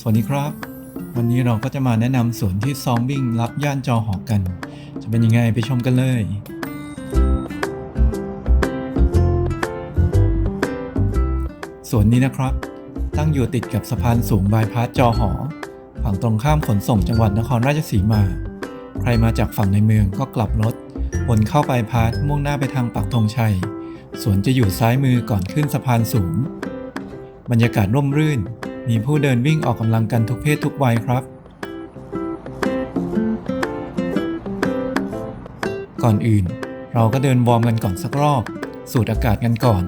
สวัสดีครับ วันนี้เราก็จะมาแนะนำสวนที่ซ้อมวิ่งรับย่านจอหอกัน จะเป็นยังไงไปชมกันเลยสวนนี้นะครับ ตั้งอยู่ติดกับสะพานสูงบายพาสจอหอ ฝั่งตรงข้ามขนส่งจังหวัดนครราชสีมา ใครมาจากฝั่งในเมืองก็กลับรถวนเข้าบายพาสมุ่งหน้าไปทางปักธงชัยสวนจะอยู่ซ้ายมือก่อนขึ้นสะพานสูง บรรยากาศร่มรื่น มีผู้เดินวิ่งออกกำลังกันทุกเพศทุกวัยครับ ก่อนอื่น เราก็เดินวอร์มกันก่อนสักรอบ สูดอากาศกันก่อน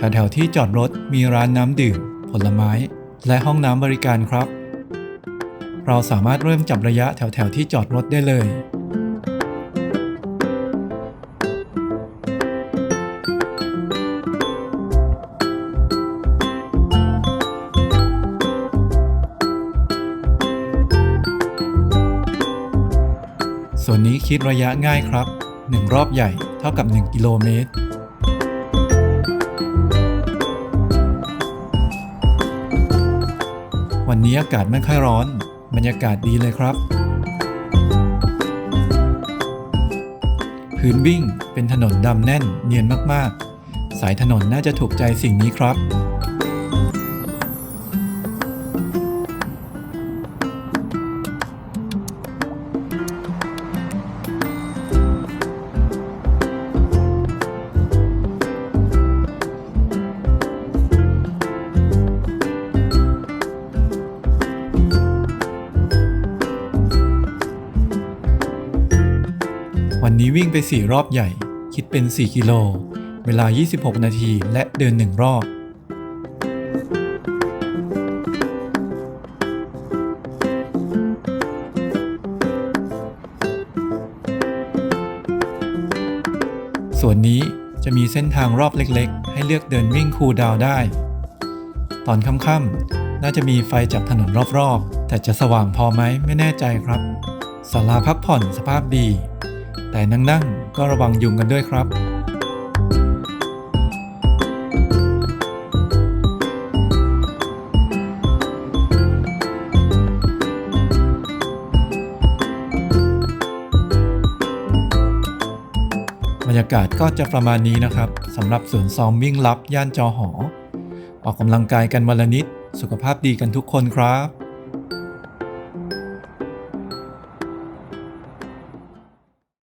แถวๆที่จอดรถมีร้านน้ำดื่ม ผลไม้ และห้องน้ำบริการครับ เราสามารถเริ่มจับระยะแถวๆที่จอดรถได้เลยส่วนนี้คิดระยะง่ายครับ 1 รอบใหญ่เท่ากับ 1 กิโลเมตร วันนี้อากาศไม่ค่อยร้อน บรรยากาศดีเลยครับ พื้นวิ่งเป็นถนนดำแน่นเนียนมากๆ สายถนนน่าจะถูกใจสิ่งนี้ครับ วิ่งไป 4 รอบใหญ่ คิดเป็น 4 กิโล เวลา 26 นาทีและเดิน 1 รอบ ส่วนนี้จะมีเส้นทางรอบเล็กๆ ให้เลือกเดินวิ่งคูลดาวได้ ตอนค่ำๆน่าจะมีไฟจากถนนรอบๆ แต่จะสว่างพอไหมไม่แน่ใจครับศาลาพักผ่อนสภาพดี แต่นั่งๆ ก็ระวังยุงกันด้วยครับ บรรยากาศก็จะประมาณนี้นะครับสำหรับสวนซ้อมวิ่งลับย่านจอหอ ออกกำลังกายกันวันละนิด สุขภาพดีกันทุกคนครับ